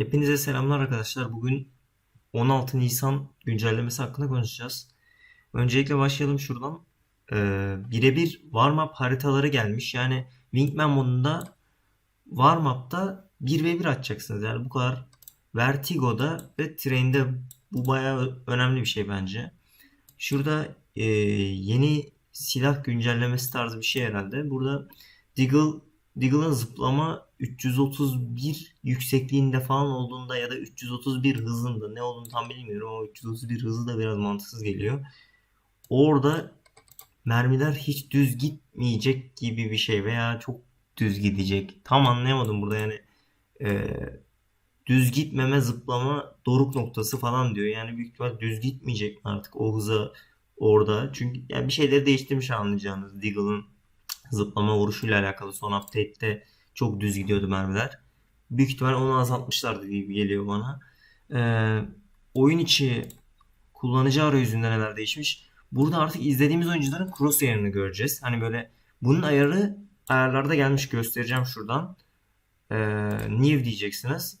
Hepinize selamlar arkadaşlar. Bugün 16 Nisan güncellemesi hakkında konuşacağız. Öncelikle başlayalım şuradan. Ee, birebir warm-up haritaları gelmiş. Yani Wingman modunda warm-up'ta 1v1 atacaksınız. Yani bu kadar Vertigo'da ve Train'de bu bayağı önemli bir şey bence. Şurada e, yeni silah güncellemesi tarzı bir şey herhalde. Burada Deagle Deagle'ın zıplama 331 yüksekliğinde falan olduğunda ya da 331 hızında ne olduğunu tam bilmiyorum ama 331 hızı da biraz mantıksız geliyor. Orada mermiler hiç düz gitmeyecek gibi bir şey veya çok düz gidecek. Tam anlayamadım burada yani e, düz gitmeme zıplama doruk noktası falan diyor. Yani büyük ihtimal düz gitmeyecek artık o hıza orada. Çünkü yani bir şeyleri değiştirmiş anlayacağınız Deagle'ın zıplama vuruşuyla alakalı son update'te çok düz gidiyordu mermiler. Büyük ihtimal onu azaltmışlardı gibi geliyor bana. Ee, oyun içi kullanıcı arayüzünde neler değişmiş. Burada artık izlediğimiz oyuncuların crosshair'ını göreceğiz. Hani böyle bunun ayarı ayarlarda gelmiş göstereceğim şuradan. Ee, new diyeceksiniz.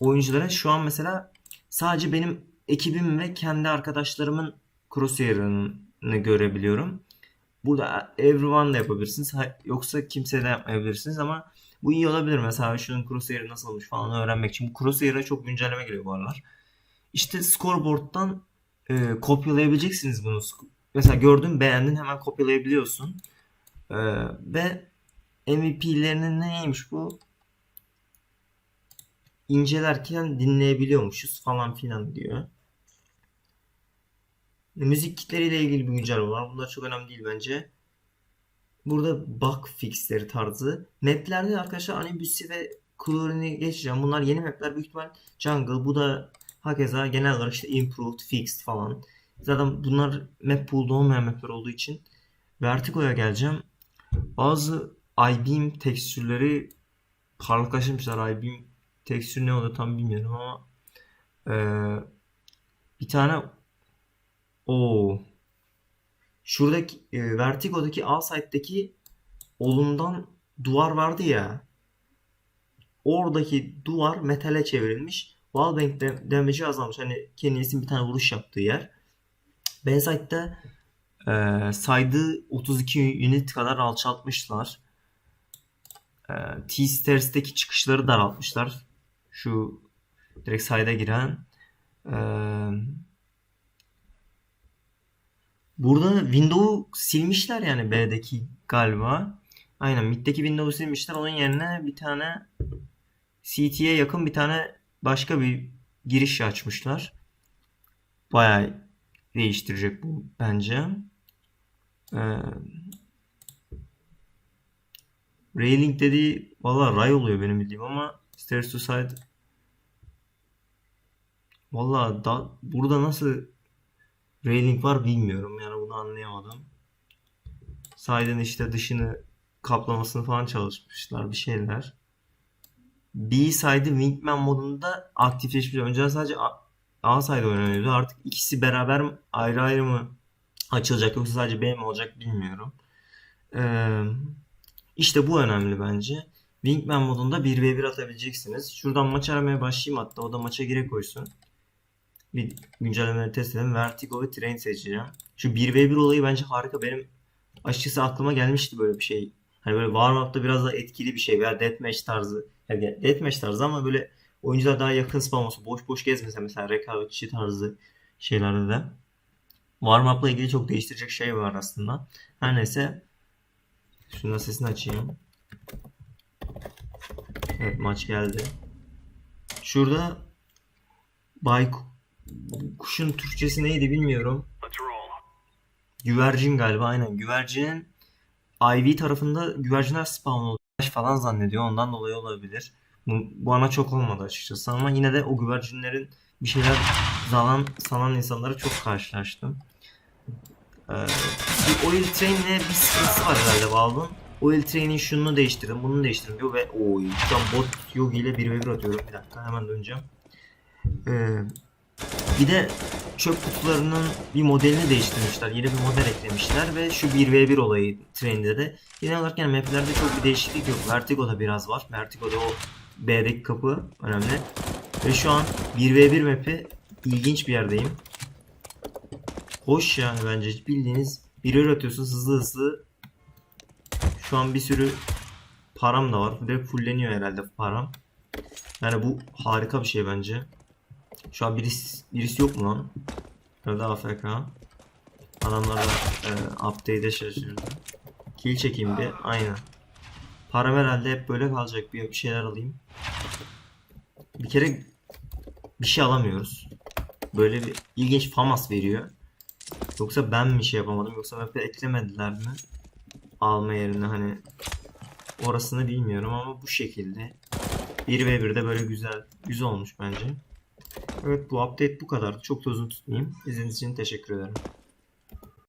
Oyunculara şu an mesela sadece benim ekibim ve kendi arkadaşlarımın crosshair'ını görebiliyorum. Burada everyone da yapabilirsiniz. Yoksa kimse de yapmayabilirsiniz ama bu iyi olabilir. Mesela şunun crosshair'ı nasılmış falan öğrenmek için. Bu crosshair'a çok güncelleme geliyor bu aralar. İşte scoreboard'dan e, kopyalayabileceksiniz bunu. Mesela gördün beğendin hemen kopyalayabiliyorsun. E, ve MVP'lerinin neymiş bu? İncelerken dinleyebiliyormuşuz falan filan diyor. Müzik kitleriyle ilgili bir güncelleme var. Bunlar çok önemli değil bence. Burada bug fixleri tarzı. Maplerde arkadaşlar Anibus'i ve Chlorine'i geçeceğim. Bunlar yeni mapler büyük ihtimal Jungle. Bu da hakeza genel olarak işte improved, fixed falan. Zaten bunlar map pool'da olmayan mapler olduğu için Vertigo'ya geleceğim. Bazı I-beam tekstürleri parlaklaşmışlar. I-beam tekstür ne oluyor tam bilmiyorum ama eee, bir tane o şuradaki e, Vertigo'daki A site'deki olumdan duvar vardı ya. Oradaki duvar metale çevrilmiş. Wallbang damage'i azalmış. Hani Kenny'sin bir tane vuruş yaptığı yer. B site'de e, saydığı 32 unit kadar alçaltmışlar. E, T-Stairs'teki çıkışları daraltmışlar. Şu direkt side'a giren. E, Burada window'u silmişler yani B'deki galiba. Aynen mid'deki window'u silmişler. Onun yerine bir tane CT'ye yakın bir tane başka bir giriş açmışlar. Bayağı değiştirecek bu bence. Ee, railing dediği valla ray oluyor benim bildiğim ama stairs to side valla da, burada nasıl Railing var bilmiyorum yani bunu anlayamadım. Side'ın işte dışını kaplamasını falan çalışmışlar bir şeyler. B-Side'ı Wingman modunda aktifleşmiş. Önceden sadece A, A side oynanıyordu. Artık ikisi beraber ayrı ayrı mı açılacak yoksa sadece B mi olacak bilmiyorum. Ee, işte bu önemli bence. Wingman modunda 1v1 atabileceksiniz. Şuradan maç aramaya başlayayım hatta o da maça gire koysun bir güncellemeleri test edelim. Vertigo ve Train seçeceğim. Şu 1v1 olayı bence harika. Benim açıkçası aklıma gelmişti böyle bir şey. Hani böyle warm-up'ta biraz daha etkili bir şey veya deathmatch tarzı. Yani deathmatch tarzı ama böyle oyuncular daha yakın spam olsa boş boş gezmese mesela rekabetçi tarzı şeylerde de. Warm-up'la ilgili çok değiştirecek şey var aslında. Her neyse. Şunun sesini açayım. Evet maç geldi. Şurada Bay kuşun Türkçesi neydi bilmiyorum. Güvercin galiba aynen. Güvercinin IV tarafında güvercinler spawn oluyor falan zannediyor. Ondan dolayı olabilir. Bu, bu ana çok olmadı açıkçası ama yine de o güvercinlerin bir şeyler zalan sanan insanlara çok karşılaştım. Ee, bir oil train'le bir sıkıntısı var herhalde Valve'ın. Oil train'in şunu değiştirdim, bunu değiştirdim diyor ve oy şu an bot yogi ile 1v1 atıyorum. Bir dakika hemen döneceğim. Ee, bir de çöp kutularının bir modelini değiştirmişler. Yeni bir model eklemişler ve şu 1v1 olayı trende de. Genel olarak yani maplerde çok bir değişiklik yok. Vertigo'da biraz var. Vertigo'da o B'deki kapı önemli. Ve şu an 1v1 map'i ilginç bir yerdeyim. Hoş yani bence bildiğiniz bir atıyorsunuz hızlı hızlı. Şu an bir sürü param da var. Direkt fulleniyor herhalde param. Yani bu harika bir şey bence. Şu an birisi, birisi yok mu lan? Öyle AFK. Adamlar da e, update'e şaşırdı. Kill çekeyim bir. Aynen. Param herhalde hep böyle kalacak. Bir, bir şeyler alayım. Bir kere bir şey alamıyoruz. Böyle bir ilginç famas veriyor. Yoksa ben mi şey yapamadım yoksa map'e eklemediler mi? Alma yerine hani orasını bilmiyorum ama bu şekilde 1v1'de böyle güzel güzel olmuş bence. Evet bu update bu kadar. Çok da uzun tutmayayım. İzlediğiniz için teşekkür ederim.